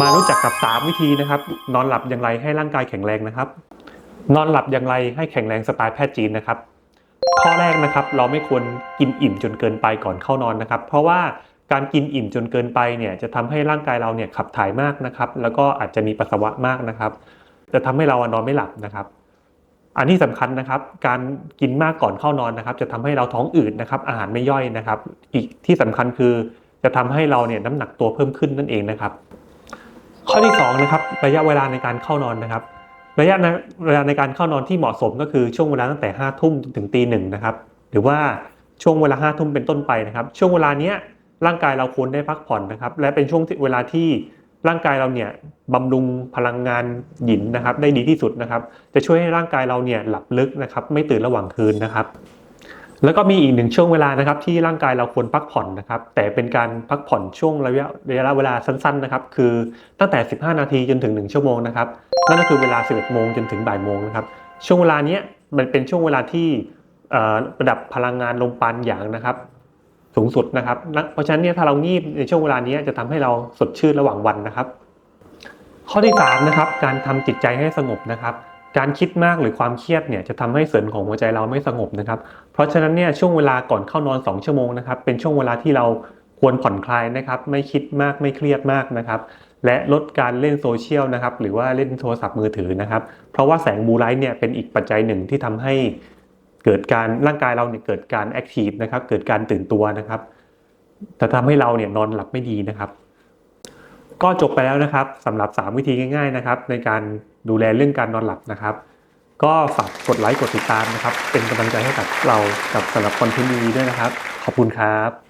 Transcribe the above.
มารู้จักกับ 3 วิธีนะครับ นอนหลับอย่างไรให้ร่างกายแข็งแรงนะครับ นอนหลับอย่างไรให้แข็งแรงสไตล์แพทย์จีนนะครับ ข้อแรกนะครับ เราไม่ควรกินอิ่มจนเกินไปก่อนเข้านอนนะครับ เพราะว่าการกินอิ่มจนเกินไปเนี่ยจะทำให้ร่างกายเราเนี่ยขับถ่ายมากนะครับ แล้วก็อาจจะมีปัสสาวะมากนะครับ จะทำให้เรานอนไม่หลับนะครับ อันที่สำคัญนะครับ การกินมากก่อนเข้านอนนะครับ จะทำให้เราท้องอืดนะครับ อาหารไม่ย่อยนะครับ อีกที่สำคัญคือจะทำให้เราเนี่ยน้ำหนักตัวเพิ่มขึ้นนั่นเองนะครับ ข้อที่สองนะครับระยะเวลาในการเข้านอนนะครับ ระยะเวลาในการเข้านอนที่เหมาะสมก็คือช่วงเวลาตั้งแต่5้าทุ่มถึงตีหนึ่งนะครับ หรือว่าช่วงเวลา5้าทุ่มเป็นต้นไปนะครับ ช่วงเวลาเนี้ยร่างกายเราควรได้พักผ่อนนะครับ และเป็นช่วงเวลาที่ร่างกายเราเนี่ยบำรุงพลังงานหยินนะครับ ได้ดีที่สุดนะครับ จะช่วยให้ร่างกายเราเนี่ยหลับลึกนะครับ ไม่ตื่นระหว่างคืนนะครับ แล้วก็มีอีกหนึ่งช่วงเวลานะครับที่ร่างกายเราควรพักผ่อนนะครับ แต่เป็นการพักผ่อนช่วงระยะระยะเวลาสั้นๆนะครับ คือตั้งแต่ 15 นาทีจนถึง 1 ชั่วโมงนะครับนั่นก็คือเวลา 11 โมงจนถึงบ่ายโมงนะครับ ช่วงเวลานี้มันเป็นช่วงเวลาที่ระดับพลังงานลมปานหยางนะครับ สูงสุดนะครับ เพราะฉะนั้นเนี่ยถ้าเรางีบในช่วงเวลานี้จะทำให้เราสดชื่นระหว่างวันนะครับ ข้อที่3นะครับการทำจิตใจให้สงบนะครับ การคิดมากหรือความเครียดเนี่ยจะทำให้เสริญของหัวใจเราไม่สงบนะครับ เพราะฉะนั้นเนี่ยช่วงเวลาก่อนเข้านอน 2 ชั่วโมงนะครับเป็นช่วงเวลาที่เราควรผ่อนคลายนะครับ ไม่คิดมากไม่เครียดมากนะครับ และลดการเล่นโซเชียลนะครับหรือว่าเล่นโทรศัพท์มือถือนะครับ เพราะว่าแสงบูไลท์เนี่ยเป็นอีกปัจจัยหนึ่งที่ทำให้เกิดการร่างกายเราเนี่ยเกิดการแอคทีฟนะครับเกิดการตื่นตัวนะครับแต่ทำให้เราเนี่ยนอนหลับไม่ดีนะครับ ก็จบไปแล้วนะครับสำหรับ 3 วิธีง่ายๆนะครับในการดูแลเรื่องการนอนหลับนะครับ ก็ฝากกดไลค์กดติดตามนะครับ เป็นกำลังใจให้กับเรากับสำหรับคอนเทนต์ดีด้วยนะครับ ขอบคุณครับ